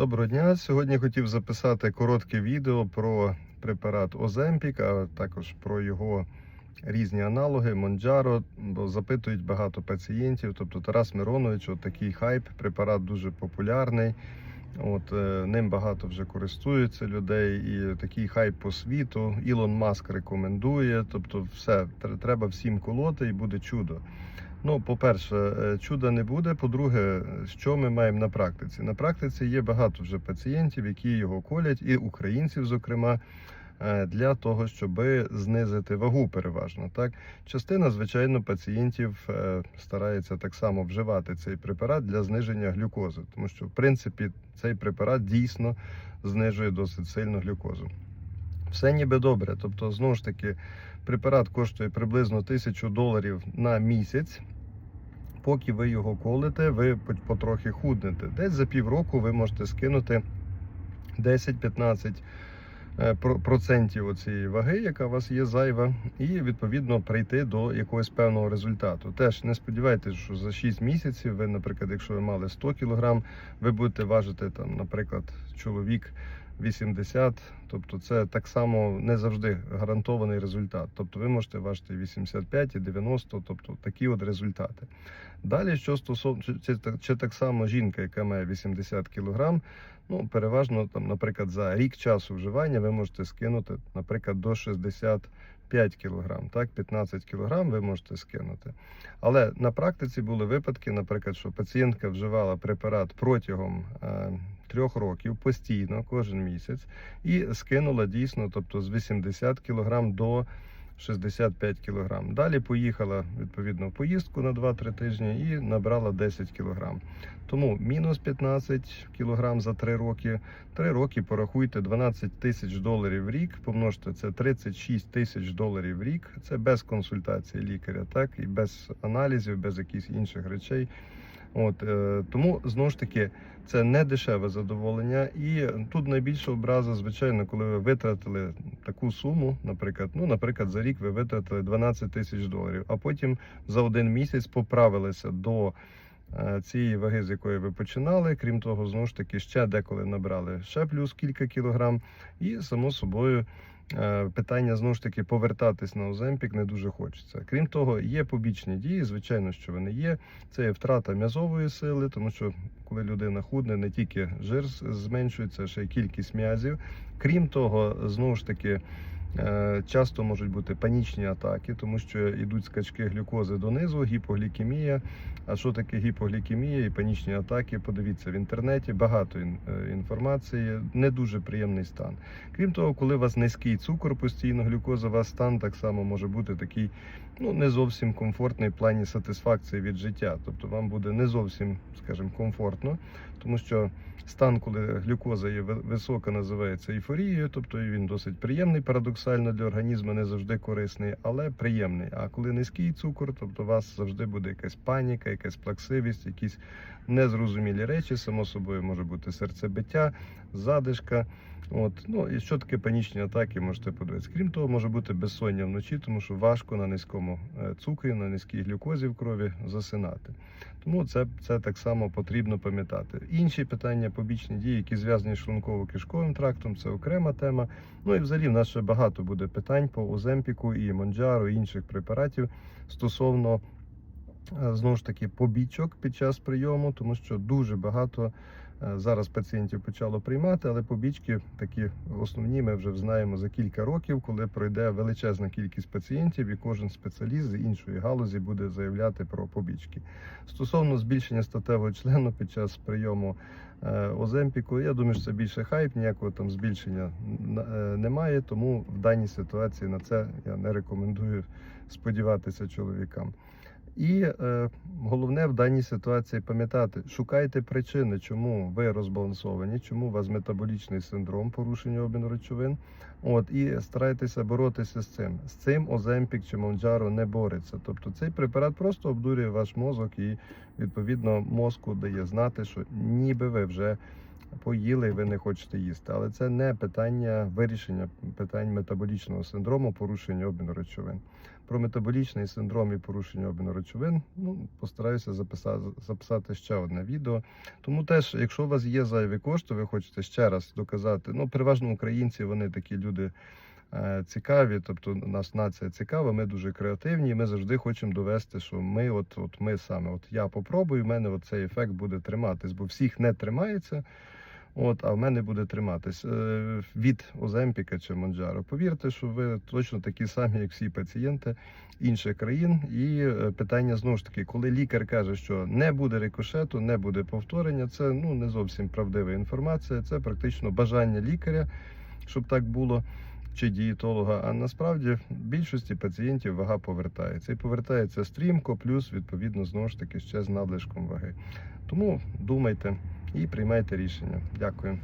Доброго дня. Сьогодні хотів записати коротке відео про препарат Оземпік, а також про його різні аналоги Монджаро, бо запитують багато пацієнтів. Тобто Тарас Миронович, от такий хайп, препарат дуже популярний. От е, ним багато вже користуються людей, і такий хайп по світу. Ілон Маск рекомендує. Тобто, все треба всім колоти, і буде чудо. Ну, по-перше, е, чуда не буде. По-друге, що ми маємо на практиці? На практиці є багато вже пацієнтів, які його колять, і українців, зокрема, е, для того, щоб знизити вагу переважно. Так, частина, звичайно, пацієнтів е, старається так само вживати цей препарат для зниження глюкози, тому що, в принципі, цей препарат дійсно знижує досить сильно глюкозу. Все ніби добре. Тобто, знову ж таки, препарат коштує приблизно тисячу доларів на місяць. Поки ви його колите, ви потрохи худнете. Десь за півроку ви можете скинути 10-15 е, про- процентів оцієї ваги, яка у вас є зайва, і відповідно прийти до якогось певного результату. Теж не сподівайтеся, що за 6 місяців ви, наприклад, якщо ви мали 100 кг, ви будете важити там, наприклад, чоловік 80, тобто це так само не завжди гарантований результат. Тобто ви можете важити 85 і 90, тобто такі от результати. Далі, що стосовно чи, чи, так- само жінка, яка має 80 кг, ну переважно там, наприклад, за рік часу вживання ви можете скинути, наприклад, до 65 кг, так, 15 кг ви можете скинути. Але на практиці були випадки, наприклад, що пацієнтка вживала препарат протягом е, трьох років постійно, кожен місяць, і скинула дійсно, тобто з 80 кг до 65 кг. Далі поїхала відповідно в поїздку на 2-3 тижні і набрала 10 кг. Тому мінус 15 кг за 3 роки. 3 роки порахуйте 12 тисяч доларів в рік, помножте це 36 тисяч доларів в рік. Це без консультації лікаря, так і без аналізів, без якихось інших речей. От е, тому знову ж таки це не дешеве задоволення, і тут найбільша образа, звичайно, коли ви витратили таку суму, наприклад, ну, наприклад, за рік ви витратили 12 тисяч доларів, а потім за один місяць поправилися до е, цієї ваги, з якої ви починали. Крім того, знову ж таки, ще деколи набрали ще плюс кілька кілограм, і само собою. Е, Питання знову ж таки повертатись на Оземпік не дуже хочеться. Крім того, є побічні дії, звичайно, що вони є. Це є втрата м'язової сили, тому що коли людина худне, не тільки жир зменшується, ще й кількість м'язів. Крім того, знову ж таки. Е, Часто можуть бути панічні атаки, тому що йдуть скачки глюкози донизу, гіпоглікемія. А що таке гіпоглікемія і панічні атаки? Подивіться в інтернеті багато е, інформації, не дуже приємний стан. Крім того, коли у вас низький цукор, постійно глюкоза, у вас стан так само може бути такий ну не зовсім комфортний в плані сатисфакції від життя. Тобто вам буде не зовсім, скажімо, комфортно, тому що стан, коли глюкоза є висока, називається ейфорією, тобто він досить приємний, парадоксально для організму, не завжди корисний, але приємний. А коли низький цукор, тобто у вас завжди буде якась паніка, якась плаксивість, якісь незрозумілі речі, само собою може бути серцебиття, задишка. От, ну і що таке панічні атаки, можете подивитися. Крім того, може бути безсоння вночі, тому що важко на низькому е, цукрі, на низькій глюкозі в крові засинати. Тому це, це так само потрібно пам'ятати. Інші питання, побічні дії, які зв'язані з шлунково-кишковим трактом, це окрема тема. Ну і взагалі в нас ще багато буде питань по Оземпіку і Монджару, і інших препаратів стосовно знову ж таки побічок під час прийому, тому що дуже багато е, зараз пацієнтів почало приймати, але побічки такі основні ми вже знаємо за кілька років, коли пройде величезна кількість пацієнтів, і кожен спеціаліст з іншої галузі буде заявляти про побічки. Стосовно збільшення статевого члену під час прийому е, Оземпіку, я думаю, що це більше хайп, ніякого там збільшення е, немає, тому в даній ситуації на це я не рекомендую сподіватися чоловікам. І е, головне в даній ситуації пам'ятати, шукайте причини, чому ви розбалансовані, чому у вас метаболічний синдром порушення обміну речовин. От і старайтеся боротися з цим. З цим Оземпік чи Монджаро не бореться. Тобто цей препарат просто обдурює ваш мозок і відповідно мозку дає знати, що ніби ви вже поїли ви не хочете їсти. Але це не питання вирішення питань метаболічного синдрому, порушення обміну речовин. Про метаболічний синдром і порушення обміну речовин ну, постараюся записати, записати ще одне відео. Тому теж, якщо у вас є зайві кошти, ви хочете ще раз доказати. Ну, переважно українці вони такі люди е, цікаві, тобто нас нація цікава, ми дуже креативні, і ми завжди хочемо довести, що ми, от, от ми саме, от я попробую, в мене от цей ефект буде триматись, бо всіх не тримається. От, а в мене буде триматись е, від Оземпіка чи Монджаро. Повірте, що ви точно такі самі, як всі пацієнти інших країн. І е, питання знову ж таки, коли лікар каже, що не буде рикошету, не буде повторення, це ну не зовсім правдива інформація. Це практично бажання лікаря, щоб так було. Чи дієтолога, а насправді в більшості пацієнтів вага повертається і повертається стрімко, плюс відповідно знову ж таки ще з надлишком ваги. Тому думайте і приймайте рішення. Дякую.